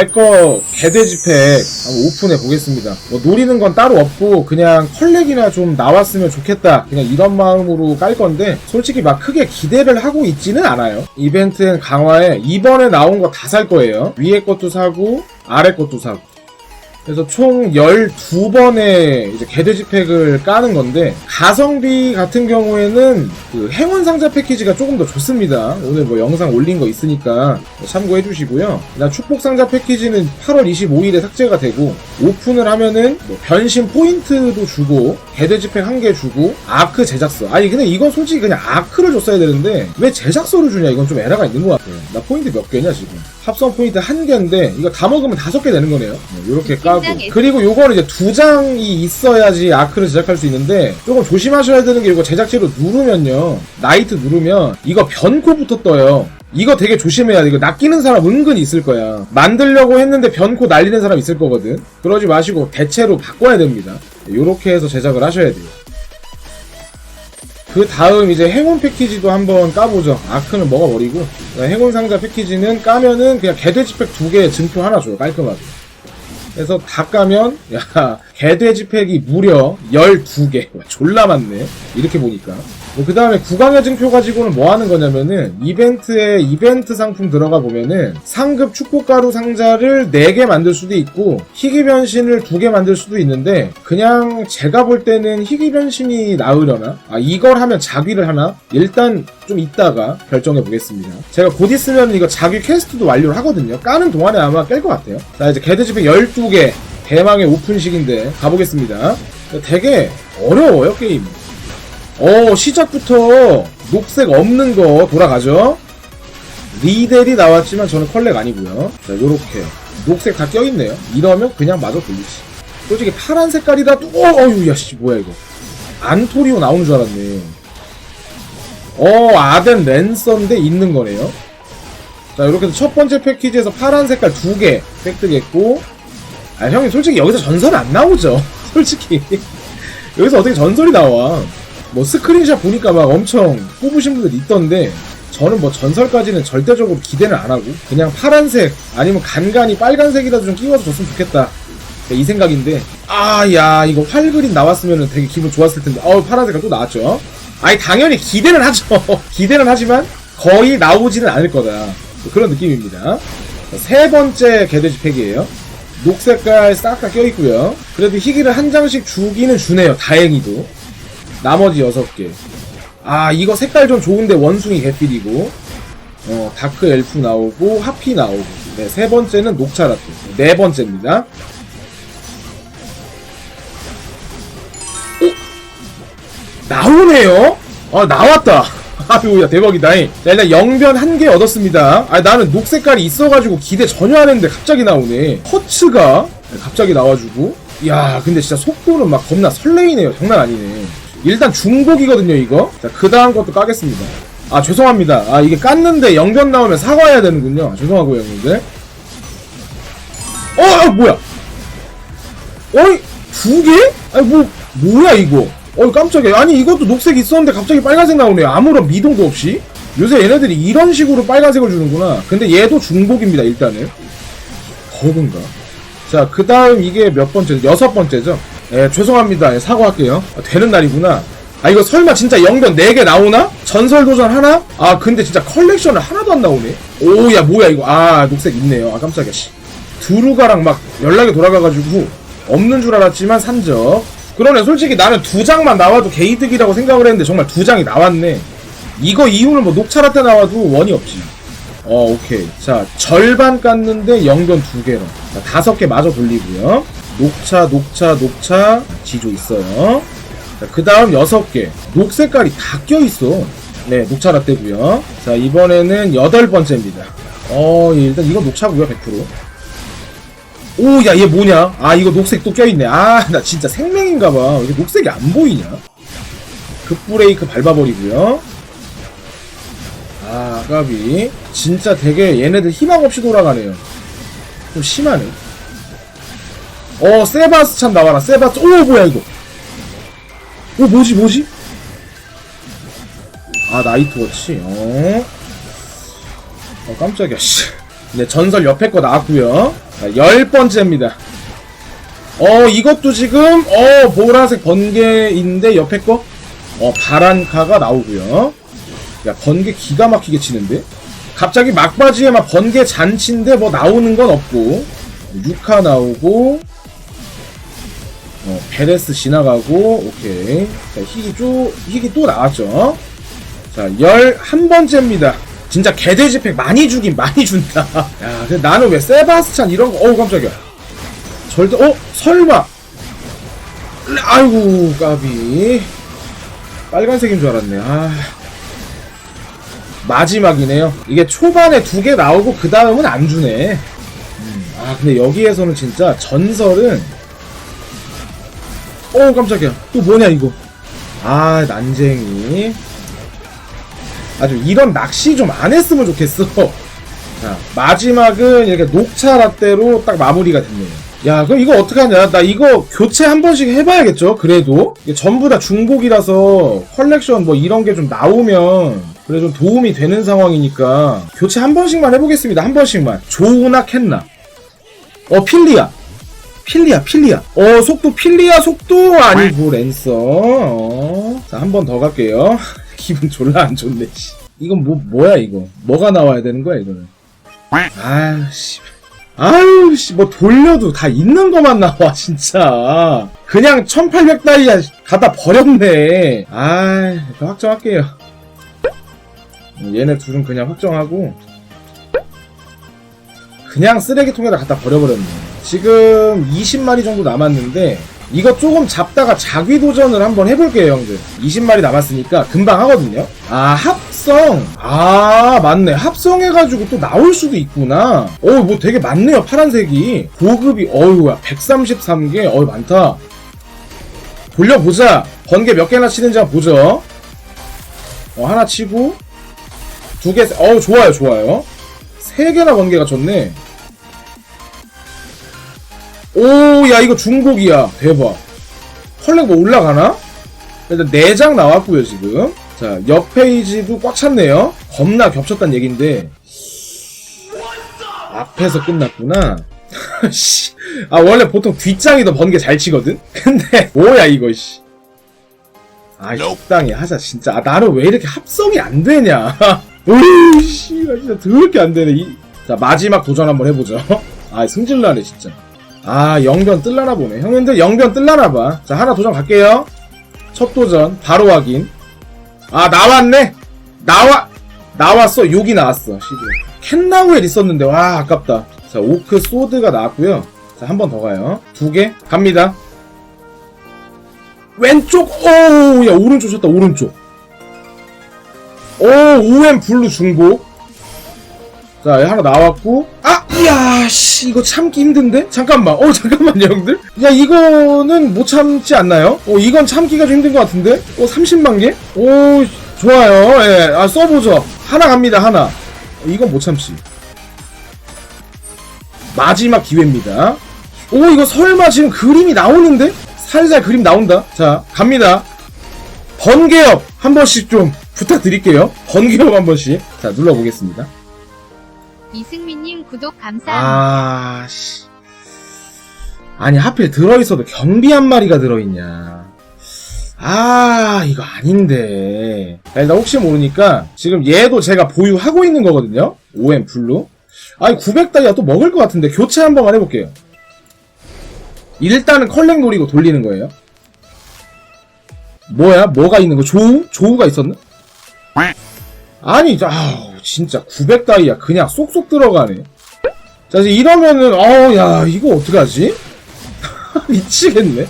제거 개돼지팩 한번 오픈해 보겠습니다. 뭐 노리는 건 따로 없고 그냥 컬렉이나 좀 나왔으면 좋겠다. 그냥 이런 마음으로 깔 건데 솔직히 막 크게 기대를 하고 있지는 않아요. 이벤트엔 강화에 이번에 나온 거 다 살 거예요. 위에 것도 사고 아래 것도 사고. 그래서 총 12번의 이제 개돼지 팩을 까는 건데 가성비 같은 경우에는 그 행운 상자 패키지가 조금 더 좋습니다. 오늘 뭐 영상 올린 거 있으니까 참고해 주시고요. 나 축복 상자 패키지는 8월 25일에 삭제가 되고 오픈을 하면은 뭐 변신 포인트도 주고 개돼지 팩 한 개 주고 아크 제작서. 아니 근데 이건 솔직히 그냥 아크를 줬어야 되는데 왜 제작서를 주냐 이건 좀 에러가 있는 것 같아요. 나 포인트 몇 개냐 지금? 합성 포인트 한 개인데 이거 다 먹으면 다섯 개 되는 거네요. 이렇게 까고 굉장히- 그리고 요거는 이제 두 장이 있어야지 아크를 제작할 수 있는데 조금 조심하셔야 되는 게 이거 제작체로 누르면요 나이트 누르면 이거 변코부터 떠요. 이거 되게 조심해야 돼. 이거 낚이는 사람 은근히 있을 거야. 만들려고 했는데 변코 날리는 사람 있을 거거든. 그러지 마시고 대체로 바꿔야 됩니다. 요렇게 해서 제작을 하셔야 돼요. 그 다음 이제 행운 패키지도 한번 까보죠. 아크는 먹어버리고 행운 상자 패키지는 까면은 그냥 개돼지팩 두 개 증표 하나 줘요. 깔끔하게. 그래서 다 까면 야 개돼지 팩이 무려 12개 와, 졸라 많네 이렇게 보니까 그 다음에 구강의 증표 가지고는 뭐 하는 거냐면은 이벤트에 이벤트 상품 들어가 보면은 상급 축복가루 상자를 4개 만들 수도 있고 희귀 변신을 2개 만들 수도 있는데 그냥 제가 볼 때는 희귀 변신이 나으려나? 아 이걸 하면 자귀를 하나? 일단 좀 이따가 결정해 보겠습니다. 제가 곧 있으면 이거 자귀 퀘스트도 완료를 하거든요. 까는 동안에 아마 깰 것 같아요. 자 이제 개돼지팩 12개 대망의 오픈식인데 가보겠습니다. 되게 어려워요 게임 어 시작부터 녹색 없는 거 돌아가죠? 리델이 나왔지만 저는 컬렉 아니고요. 자 요렇게 녹색 다 껴있네요. 이러면 그냥 마저 돌리지. 솔직히 파란 색깔이라도 어, 어휴 야씨 뭐야 이거. 안토리오 나오는 줄 알았네. 어 아덴 랜선데 있는 거네요. 자 이렇게 해서 첫 번째 패키지에서 파란 색깔 두 개 획득했고. 아 형님 솔직히 여기서 전설 안 나오죠? 솔직히. 여기서 어떻게 전설이 나와 뭐 스크린샷 보니까 막 엄청 뽑으신 분들 있던데 저는 뭐 전설까지는 절대적으로 기대는 안 하고 그냥 파란색 아니면 간간히 빨간색이라도 좀 끼워서 줬으면 좋겠다. 이 생각인데. 아 야 이거 활그린 나왔으면 되게 기분 좋았을 텐데. 어우 파란색깔 또 나왔죠? 아니 당연히 기대는 하죠. 기대는 하지만 거의 나오지는 않을 거다. 그런 느낌입니다. 세 번째 개돼지 팩이에요. 녹색깔 싹 다 껴있고요. 그래도 희귀를 한 장씩 주기는 주네요. 다행히도 나머지 6개. 아 이거 색깔 좀 좋은데 원숭이 개필이고. 어 다크 엘프 나오고 하피 나오고. 네, 세 번째는 녹차 라떼. 네 번째입니다. 오! 나오네요? 아 나왔다. 아유 야 대박이다. 자 일단 영변 한 개 얻었습니다. 아 나는 녹색깔이 있어가지고 기대 전혀 안 했는데 갑자기 나오네. 허츠가? 갑자기 나와주고. 야 근데 진짜 속도는 막 겁나 설레이네요. 장난 아니네 일단 중복이거든요 이거. 자그 다음 것도 까겠습니다. 아 죄송합니다. 아 이게 깠는데 영변 나오면 사과해야 되는군요. 아, 죄송하고요 형님들. 어, 어 뭐야? 어이 두 개? 아니 뭐 뭐야 이거? 어이 깜짝이야. 아니 이것도 녹색 있었는데 갑자기 빨간색 나오네요. 아무런 미동도 없이. 요새 얘네들이 이런 식으로 빨간색을 주는구나. 근데 얘도 중복입니다 일단은. 버그인가? 자 그 다음 이게 몇 번째? 여섯 번째죠 예 죄송합니다. 예, 사과할게요. 아, 되는 날이구나. 아 이거 설마 진짜 영변 4개 나오나? 전설 도전 하나? 아 근데 진짜 컬렉션을 하나도 안 나오네. 오 야 뭐야 이거. 아 녹색 있네요. 아 깜짝이야 씨. 두루가랑 막 연락이 돌아가가지고 없는 줄 알았지만 산적. 그러네 솔직히 나는 두 장만 나와도 게이득이라고 생각을 했는데 정말 두 장이 나왔네. 이거 이후는 뭐 녹차라떼 나와도 원이 없지. 어 오케이. 자 절반 깠는데 영변 두 개로. 자, 다섯 개 마저 돌리고요 녹차 녹차 녹차 지조 있어요 그 다음 여섯 개 녹 색깔이 다 껴있어 네 녹차 라떼고요 자 이번에는 여덟 번째입니다 어 예, 일단 이건 녹차고요 100% 오, 야, 얘 뭐냐? 아, 이거 녹색 또 껴있네. 아, 나 진짜 생명인가봐. 이게 녹색이 안 보이냐? 급브레이크 밟아버리고요. 아, 까비. 진짜 되게 얘네들 희망 없이 돌아가네요. 좀 심하네. 어, 세바스찬 나와라. 세바스, 오, 뭐야, 이거. 오, 뭐지, 뭐지? 아, 나이트워치. 어. 어, 깜짝이야, 씨. 네, 전설 옆에 거 나왔고요 자, 열 번째입니다. 어, 이것도 지금, 어, 보라색 번개인데, 옆에 거? 어, 바란카가 나오고요 야, 번개 기가 막히게 치는데? 갑자기 막바지에 막 번개 잔치인데, 뭐 나오는 건 없고, 유카 나오고, 어, 베레스 지나가고, 오케이. 자, 희귀 또, 희귀 또 나왔죠? 자, 11번째입니다. 진짜 개돼지팩 많이 주긴 많이 준다. 야, 근데 나는 왜 세바스찬 이런 거, 어우, 깜짝이야. 절대, 어? 설마. 아이고, 까비. 빨간색인 줄 알았네. 아. 마지막이네요. 이게 초반에 두 개 나오고, 그 다음은 안 주네. 음, 아, 근데 여기에서는 진짜 전설은. 어 깜짝이야. 또 뭐냐, 이거. 아, 난쟁이. 아주 이런 낚시 좀 안 했으면 좋겠어. 자, 마지막은 이렇게 녹차 라떼로 딱 마무리가 됐네요. 야, 그럼 이거 어떡하냐? 나 이거 교체 한 번씩 해봐야겠죠? 그래도. 전부 다 중복이라서 컬렉션 뭐 이런 게 좀 나오면 그래 좀 도움이 되는 상황이니까 교체 한 번씩만 해보겠습니다. 한 번씩만. 조우나 캔나. 어, 필리아. 필리아, 필리아. 어, 속도, 필리아 속도 아니고, 랜서. 어. 자, 한 번 더 갈게요. 기분 졸라 안 좋네, 씨. 이건 뭐, 뭐야, 이거. 뭐가 나와야 되는 거야, 이거는. 아유, 씨. 아유, 씨, 뭐 돌려도 다 있는 것만 나와, 진짜. 그냥 1800 다이아 갖다 버렸네. 이거 확정할게요. 얘네 둘은 그냥 확정하고. 그냥 쓰레기통에다 갖다 버려버렸네. 지금 20마리 정도 남았는데, 이거 조금 잡다가 자기 도전을 한번 해볼게요, 형들. 20마리 남았으니까 금방 하거든요. 아, 합성. 아, 맞네. 합성해가지고 또 나올 수도 있구나. 어, 뭐 되게 많네요, 파란색이. 고급이, 어휴야, 133개. 어휴, 많다. 돌려보자. 번개 몇 개나 치는지 한번 보죠. 어, 하나 치고, 두 개, 어우, 좋아요, 좋아요. 세 개나 번개가 쳤네. 오, 야, 이거 중복이야. 대박. 컬렉 뭐 올라가나? 일단 4장 나왔고요, 지금. 자, 옆 페이지도 꽉 찼네요. 겁나 겹쳤단 얘긴데. 앞에서 끝났구나. 씨. 아, 원래 보통 뒷장이 더 번개 잘 치거든? 근데, 뭐야, 이거, 씨. 아, 적당히 하자, 진짜. 아, 나는 왜 이렇게 합성이 안 되냐. 오우, 씨, 나 진짜 더럽게 안 되네. 이... 자, 마지막 도전 한번 해보죠. 아, 승질나네, 진짜. 아, 영변 뜰라나 보네. 형님들 영변 뜰라나 봐. 자, 하나 도전 갈게요. 첫 도전, 바로 확인. 아, 나왔네? 나와, 나왔어. 욕이 나왔어. 캔나우엘 있었는데, 와, 아깝다. 자, 오크 소드가 나왔고요 자, 한 번 더 가요. 두 개, 갑니다. 왼쪽, 오, 야, 오른쪽 쳤다, 오른쪽. 오, OM 블루 중복. 자, 하나 나왔고, 아! 이야, 씨, 이거 참기 힘든데? 잠깐만, 어, 잠깐만요, 형들. 야, 이거는 못 참지 않나요? 어, 이건 참기가 좀 힘든 것 같은데? 어, 30만 개? 오, 좋아요. 예, 아, 써보죠. 하나 갑니다, 하나. 어, 이건 못 참지. 마지막 기회입니다. 오, 이거 설마 지금 그림이 나오는데? 살살 그림 나온다. 자, 갑니다. 번개업 한 번씩 좀 부탁드릴게요. 번개업 한 번씩. 자, 눌러보겠습니다. 이승민님 구독 감사합니다. 아, 씨. 아니, 하필 들어있어도 경비 한 마리가 들어있냐. 아, 이거 아닌데. 자, 일단 혹시 모르니까, 지금 얘도 제가 보유하고 있는 거거든요? OM 블루. 아니, 900다이아 또 먹을 것 같은데, 교체 한 번만 해볼게요. 일단은 컬렉 노리고 돌리는 거예요. 뭐야? 뭐가 있는 거? 조우? 조우가 있었나? 아니, 아우, 진짜 900 다이아 그냥 쏙쏙 들어가네. 자, 이제 이러면은, 어우, 야, 이거 어떡하지? 미치겠네.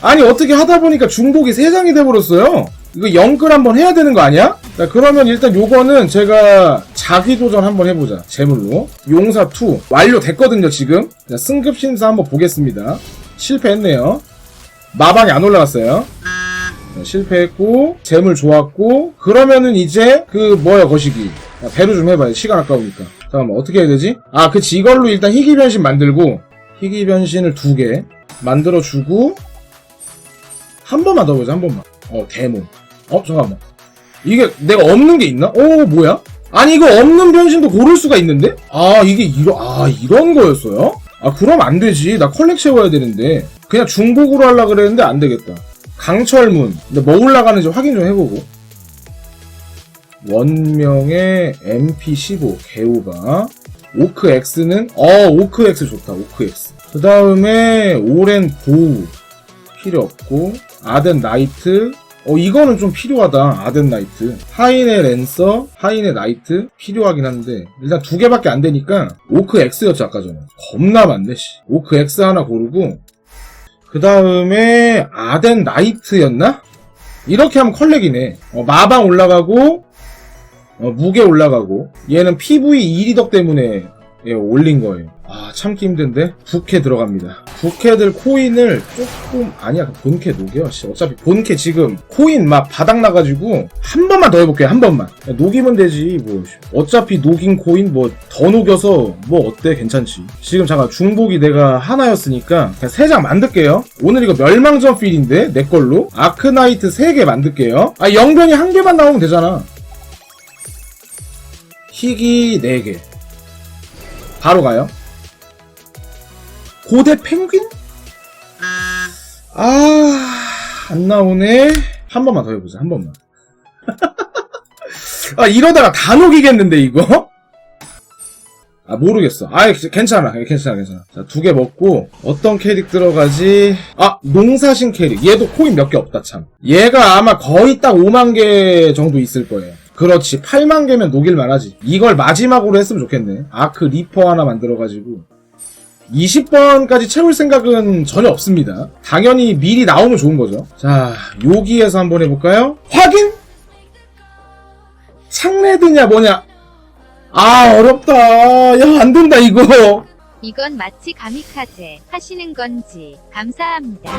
아니, 어떻게 하다 보니까 중복이 3장이 돼버렸어요. 이거 영끌 한번 해야 되는 거 아니야? 자, 그러면 일단 요거는 제가 자기도전 한번 해보자. 제물로. 용사2. 완료됐거든요, 지금. 자, 승급 심사 한번 보겠습니다. 실패했네요. 마방이 안 올라갔어요. 자, 실패했고, 재물 좋았고, 그러면은 이제, 그, 뭐야, 거시기. 야, 배로 좀 해봐요. 시간 아까우니까. 잠깐만, 어떻게 해야 되지? 아, 그치. 이걸로 일단 희귀 변신 만들고, 희귀 변신을 두 개 만들어주고, 한 번만 더 보자, 한 번만. 어, 데몬. 어, 잠깐만. 이게 내가 없는 게 있나? 어, 뭐야? 아니, 이거 없는 변신도 고를 수가 있는데? 아, 이게 이런, 아, 이런 거였어요? 아 그럼 안 되지 나 컬렉 채워야 되는데 그냥 중복으로 하려 그랬는데 안 되겠다 강철문. 근데 뭐 올라가는지 확인 좀 해보고. 원명의 MP15 개우바. 오크 X는 어 오크 X 좋다 오크 X. 그 다음에 오렌 보우. 필요 없고. 아덴 나이트. 어 이거는 좀 필요하다 아덴 나이트. 하인의 랜서 하인의 나이트. 필요하긴 한데. 일단 두 개밖에 안 되니까 오크 X였죠 아까 전에. 겁나 많네 씨. 오크 X 하나 고르고 그 다음에 아덴 나이트였나? 이렇게 하면 컬렉이네 어, 마방 올라가고 어, 무게 올라가고 얘는 PV 1위덕 때문에 예, 올린 거예요. 아 참기 힘든데 부캐 들어갑니다. 부캐들 코인을 조금 아니야 본캐 녹여 씨. 어차피 본캐 지금 코인 막 바닥 나가지고 한 번만 더 해볼게요 한 번만. 야, 녹이면 되지 뭐 어차피 녹인 코인 뭐 더 녹여서 뭐 어때 괜찮지. 지금 잠깐 중복이 내가 하나였으니까 그냥 세 장 만들게요. 오늘 이거 멸망전 필인데 내 걸로. 아크나이트 3개 만들게요. 아 영변이 한 개만 나오면 되잖아. 희귀 4개 바로 가요 고대 펭귄? 아, 안 나오네. 한 번만 더 해보자, 한 번만. 아, 이러다가 다 녹이겠는데, 이거? 아, 모르겠어. 아, 괜찮아. 괜찮아, 괜찮아. 자, 두 개 먹고, 어떤 캐릭 들어가지? 아, 농사신 캐릭. 얘도 코인 몇 개 없다, 참. 얘가 아마 거의 딱 5만 개 정도 있을 거예요. 그렇지. 8만 개면 녹일만 하지. 이걸 마지막으로 했으면 좋겠네. 아크 리퍼 하나 만들어가지고. 20번까지 채울 생각은 전혀 없습니다. 당연히 미리 나오면 좋은 거죠. 자, 여기에서 한번 해볼까요? 확인? 창레드냐 뭐냐? 아, 어렵다. 야, 안 된다, 이거. 이건 마치 가미카제 하시는 건지 감사합니다.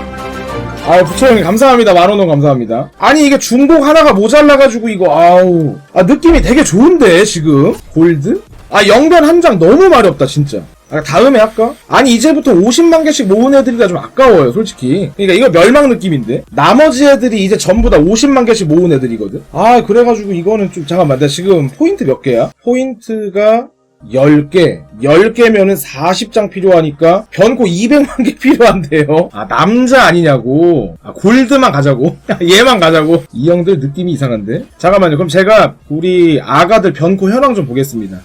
아, 부처형님 감사합니다. 만원원 감사합니다. 아니, 이게 중복 하나가 모자라가지고 이거, 아우. 아, 느낌이 되게 좋은데, 지금? 골드? 아, 영변 한 장 너무 마렵다, 진짜. 아, 다음에 할까? 아니, 이제부터 50만 개씩 모은 애들이라 좀 아까워요, 솔직히. 그러니까 이거 멸망 느낌인데? 나머지 애들이 이제 전부 다 50만 개씩 모은 애들이거든? 아, 그래가지고 이거는 좀, 잠깐만, 나 지금 포인트 몇 개야? 포인트가 10개. 10개면은 40장 필요하니까 변코 200만 개 필요한데요. 아, 남자 아니냐고. 아, 골드만 가자고. 얘만 가자고. 이 형들 느낌이 이상한데? 잠깐만요. 그럼 제가 우리 아가들 변코 현황 좀 보겠습니다.